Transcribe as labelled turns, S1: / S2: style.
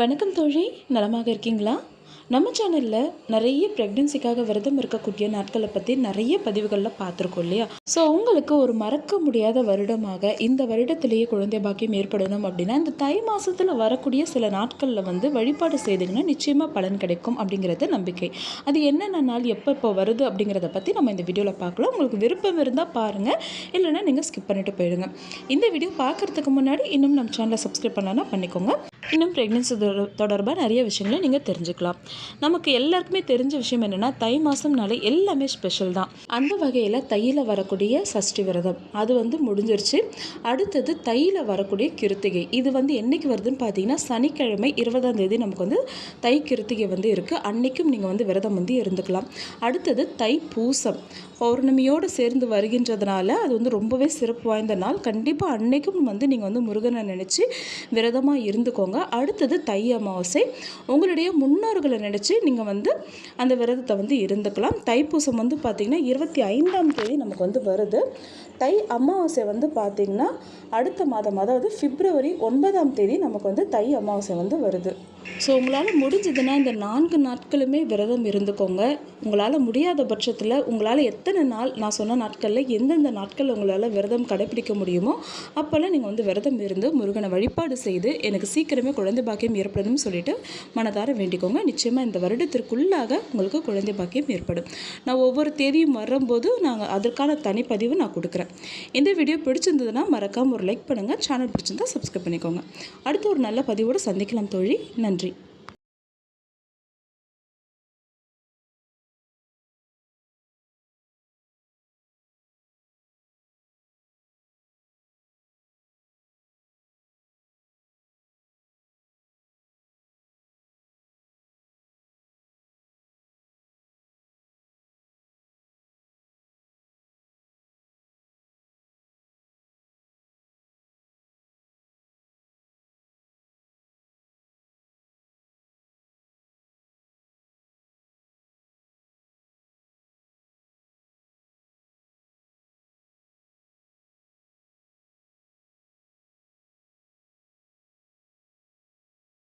S1: வணக்கம் தோழி நலமாக இருக்கீங்களா? நம்ம சேனலில் நிறைய ப்ரெக்னென்சிக்காக விரதம் இருக்கக்கூடிய நாட்களை பற்றி நிறைய பதிவுகளில் பார்த்துருக்கோம் இல்லையா? ஸோ உங்களுக்கு ஒரு மறக்க முடியாத வருடமாக இந்த வருடத்திலேயே குழந்தை பாக்கியம் ஏற்படணும் அப்படின்னா இந்த தை மாதத்தில் வரக்கூடிய சில நாட்களில் வந்து வழிபாடு செய்தீங்கன்னா நிச்சயமாக பலன் கிடைக்கும் அப்படிங்கிறது நம்பிக்கை. அது என்னென்ன நாள் எப்போ இப்போ வருது அப்படிங்கிறத பற்றி நம்ம இந்த வீடியோவில் பார்க்கலாம். உங்களுக்கு விருப்பம் இருந்தால் பாருங்கள் இல்லைன்னா நீங்கள் ஸ்கிப் பண்ணிட்டு போயிடுங்க. இந்த வீடியோ பார்க்குறதுக்கு முன்னாடி இன்னும் நம்ம சேனலை சப்ஸ்கிரைப் பண்ணலன்னா பண்ணிக்கோங்க. இன்னும் ப்ரெக்னென்சி தொடர்பாக நிறைய விஷயங்களை நீங்கள் தெரிஞ்சுக்கலாம். நமக்கு எல்லாருக்குமே தெரிஞ்ச விஷயம் என்னென்னா தை மாதம்னாலே எல்லாமே ஸ்பெஷல் தான். அந்த வகையில் தையில் வரக்கூடிய சஷ்டி விரதம் அது வந்து முடிஞ்சிருச்சு. அடுத்தது தையில் வரக்கூடிய கிருத்திகை. இது வந்து என்றைக்கு வருதுன்னு பார்த்தீங்கன்னா சனிக்கிழமை இருபதாம் தேதி நமக்கு வந்து தை கிருத்திகை வந்து இருக்குது அன்னைக்கும் நீங்கள் வந்து விரதம் வந்து இருந்துக்கலாம். அடுத்தது தை பூசம். பௌர்ணமியோடு சேர்ந்து வருகின்றதுனால அது வந்து ரொம்பவே சிறப்பு வாய்ந்த நாள். கண்டிப்பாக அன்னைக்கும் வந்து நீங்கள் வந்து முருகனை நினச்சி விரதமாக இருந்துக்கோங்க. அடுத்தது தை அமாவாசை. உங்களுடைய முன்னோர்களை நினச்சி நீங்கள் வந்து அந்த விரதத்தை வந்து இருந்துக்கலாம். தைப்பூசம் வந்து பார்த்திங்கன்னா இருபத்தி ஐந்தாம் தேதி நமக்கு வந்து வருது. தை அமாவாசை வந்து பார்த்திங்கன்னா அடுத்த மாதம் அதாவது பிப்ரவரி ஒன்பதாம் தேதி நமக்கு வந்து தை அமாவாசை வந்து வருது. ஸோ உங்களால் முடிஞ்சதுன்னா இந்த நான்கு நாட்களுமே விரதம் இருந்துக்கோங்க. உங்களால் முடியாத பட்சத்தில் உங்களால் எத்தனை நாள் நான் சொன்ன நாட்களில் எந்தெந்த நாட்கள் உங்களால் விரதம் கடைப்பிடிக்க முடியுமோ அப்போல்லாம் நீங்கள் வந்து விரதம் இருந்து முருகனை வழிபாடு செய்து எனக்கு சீக்கிரமே குழந்தை பாக்கியம் ஏற்படணும்னு சொல்லிட்டு மனதார வேண்டிக்கோங்க. நிச்சயமாக இந்த வருடத்திற்குள்ளாக உங்களுக்கு குழந்தை பாக்கியம் ஏற்படும். நான் ஒவ்வொரு தேதியும் வரும்போது நாங்கள் அதற்கான தனிப்பதிவு நான் கொடுக்குறேன். இந்த வீடியோ பிடிச்சிருந்ததுன்னா மறக்காமல் ஒரு லைக் பண்ணுங்கள் சேனல் பிடிச்சிருந்தா சப்ஸ்கிரைப் பண்ணிக்கோங்க. அடுத்து ஒரு நல்ல பதிவோடு சந்திக்கலாம் தோழி. நன்றி.